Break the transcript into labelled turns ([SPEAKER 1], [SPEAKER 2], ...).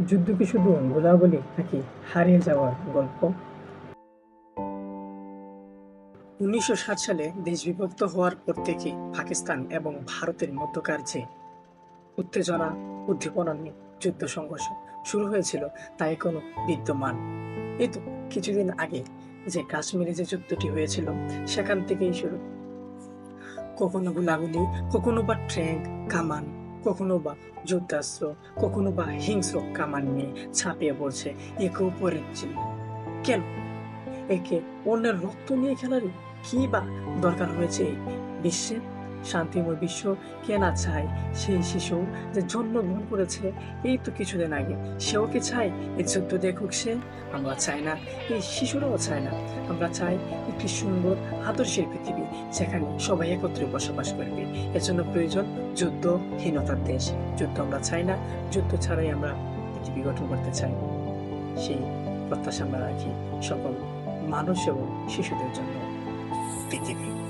[SPEAKER 1] যুদ্ধ কি শুধু গোলাগুলি নাকি হারিয়ে যাওয়ার গল্প? উনিশশো সাত সালে দেশ বিভক্ত হওয়ার পর থেকে পাকিস্তান এবং ভারতের মধ্যকার যে উত্তেজনা, উদ্দীপনা নিয়ে যুদ্ধ সংঘর্ষ শুরু হয়েছিল তা এখনও বিদ্যমান। এই তো কিছুদিন আগে যে কাশ্মীরে যে যুদ্ধটি হয়েছিল, সেখান থেকেই শুরু। কখনো গোলাগুলি, কখনো বা ট্রেন কামান কখনো বা যুদ্ধাস্ত্র, কখনো বা হিংস্র কামান নিয়ে ছাপিয়ে পড়ছে একে উপরের চিহ্ন কেন? একে অন্যের রক্ত নিয়ে খেলার কি বা দরকার হয়েছে এই বিশ্বে? শান্তিময় বিশ্ব কে না চায়? সেই শিশু যে জন্মগ্রহণ করেছে, এই তো কিছুদিন আগে। সেও কি চায়? এই যুদ্ধ দেখুক সে। আমরা চাই না। এই শিশুরাও চায় না। আমরা চাই একটি সুন্দর, আদর্শের পৃথিবী, যেখানে সবাই একত্রে বসবাস করবে। এর জন্য প্রয়োজন যুদ্ধহীনতার দেশ। যুদ্ধ আমরা চাই না। যুদ্ধ ছাড়াই আমরা পৃথিবী গঠন করতে চাই। সেই প্রত্যাশা আমরা রাখি সকল মানুষ এবং শিশুদের জন্য পৃথিবী।